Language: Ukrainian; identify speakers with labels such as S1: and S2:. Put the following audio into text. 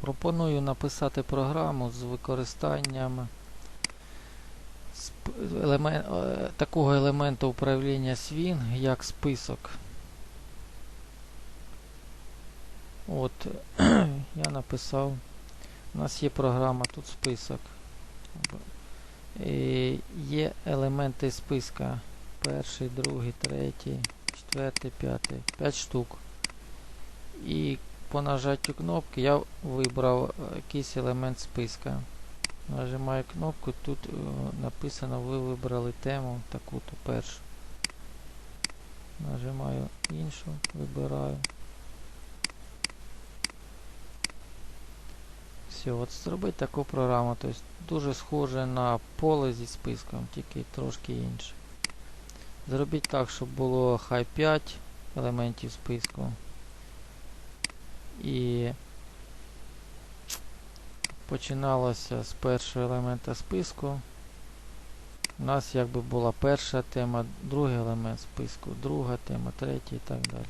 S1: Пропоную написати програму з використанням сп- елемен- е, такого елементу управління Swing, як список. От, я написав. У нас є програма, тут список. І є елементи списка. Перший, другий, третій, четвертий, п'ятий. П'ять штук. І по нажаттю кнопки я вибрав е, якийсь елемент списка. Нажимаю кнопку, тут е, написано ви вибрали тему таку-то першу. Нажимаю іншу, вибираю. Все, от зробити таку програму. Тобто дуже схоже на поле зі списком, тільки трошки інше. Зробіть так, щоб було хай 5 елементів списку. І починалося з першого елемента списку. У нас якби була перша тема, другий елемент списку, друга тема, третя і так далі.